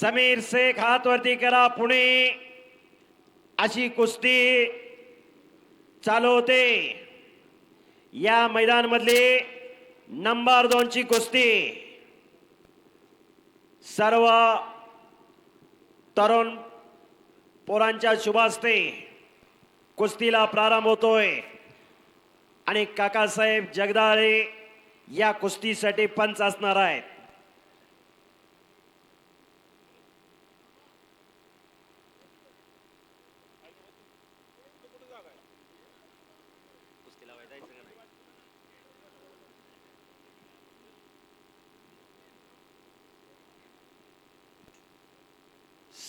समीर शेख हातवरती करा पुणे. अशी कुस्ती चालू होते या मैदानमधली नंबर दोनची कुस्ती. सर्व तरुण पोरांच्या शुभास्ते कुस्तीला प्रारंभ होतोय. आणि काकासाहेब जगदाळे या कुस्तीसाठी पंच असणार आहेत.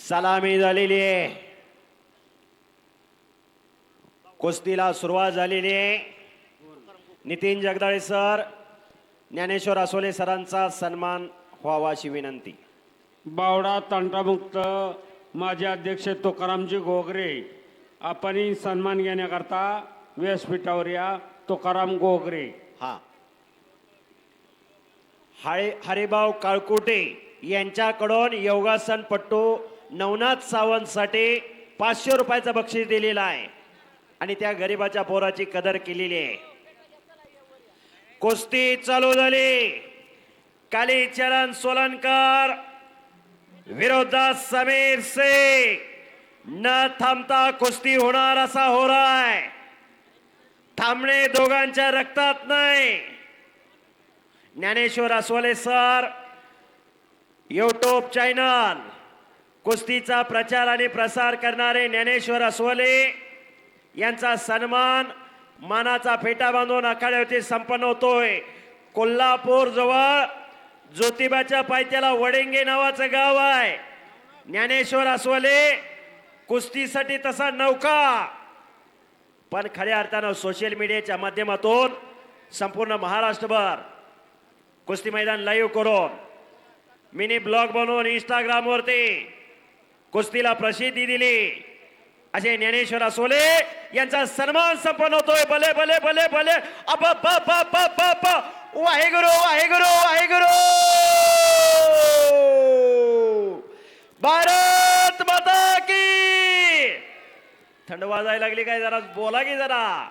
सलामी झालेली आहे. कुस्तीला सुरुवात झालेली आहे. नितीन जगदाळे सर ज्ञानेश्वर आसोले सरांचा सन्मान व्हावा अशी विनंती. बावडा तंटामुक्त माजी अध्यक्ष तुकारामजी गोगरे आपण सन्मान घेण्याकरता व्यासपीठावर या तुकाराम गोगरे. हा. हरे हरिभाऊ काळकुटे यांच्याकडून योगासन पट्टू नवनाथ सावंतसाठी पाचशे रुपयाचं बक्षीस दिलेलं आहे. आणि त्या गरिबाच्या पोराची कदर केलेली आहे. कुस्ती चालू झाली. कालीचरण सोलनकर विरोधात समीर सिंग न थांबता कुस्ती होणार असा होराय. थांबणे दोघांच्या रक्तात नाही. Dnyaneshwar Aswale sir YouTube channel कुस्तीचा प्रचार आणि प्रसार करणारे ज्ञानेश्वर अस्वले यांचा सन्मान मानाचा फेटा बांधून आखाड्यावरती संपन्न होतोय. कोल्हापूर जवळ ज्योतिबाच्या पायथ्याला वडेंगे नावाचं गाव आहे. ज्ञानेश्वर अस्वले कुस्तीसाठी तसा नौका. पण खऱ्या अर्थानं सोशल मीडियाच्या माध्यमातून संपूर्ण महाराष्ट्रभर कुस्ती मैदान लाईव्ह करून मिनी ब्लॉग बनवून इंस्टाग्रामवरती कुस्तीला प्रसिद्धी दिली. असे ज्ञानेश्वर असोले यांचा सन्मान संपन्न होतोय. भले भले भले भले. अप अप अप अप अप. वाहेगुरु वाहेगुरु वाहेगुरु! भारत माता की! थंड वाजायला लागली काय जरा? बोला की जरा.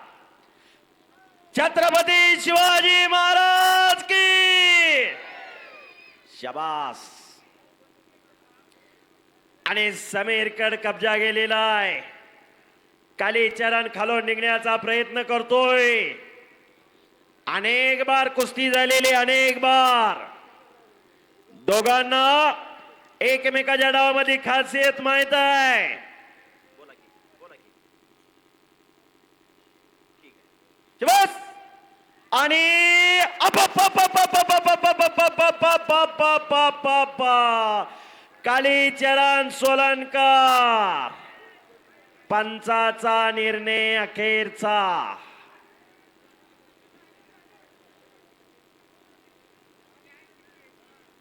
छत्रपती शिवाजी महाराज की! शबास! आणि समीरकड कब्जा गेलेला आहे कालीचरण खालून निघण्याचा प्रयत्न करतोय अनेक बार कुस्ती झालेली अनेक बार दोघांना एकमेकाच्या डावामध्ये खासियत माहीत आहे बस आणि कालीचरण सोलनकर पंचाचा निर्णय अखेरचा.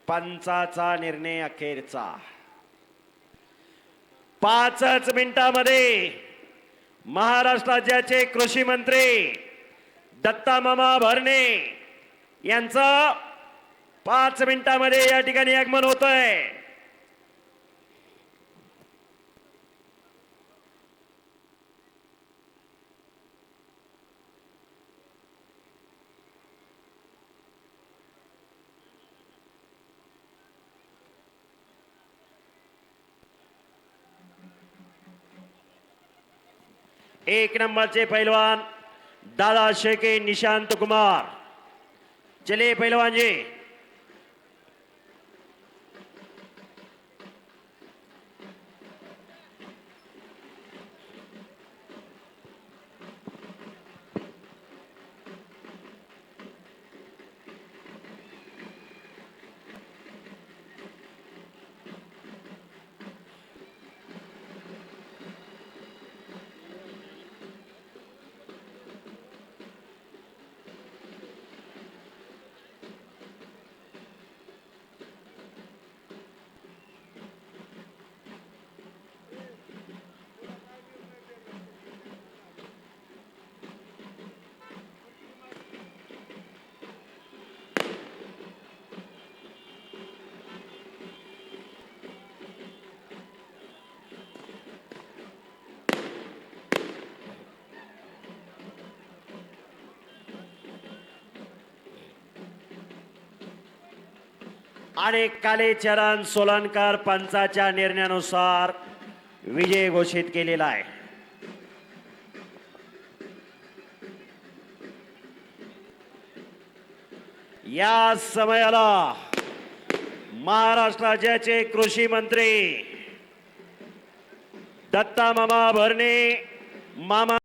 पंचाचा निर्णय अखेरचा. पाचच मिनिटामध्ये महाराष्ट्र राज्याचे कृषी मंत्री दत्ता मामा भरणे यांचं पाच मिनिटामध्ये या ठिकाणी आगमन होत आहे एक नंबरचे पैलवान दादा शेके निशांत कुमार. चलिए पहलवान जी आणि कालेचरण सोलनकर पंचाच्या निर्णयानुसार विजय घोषित केलेला आहे. या समयाला महाराष्ट्र राज्याचे कृषी मंत्री दत्ता मामा भरणे मामा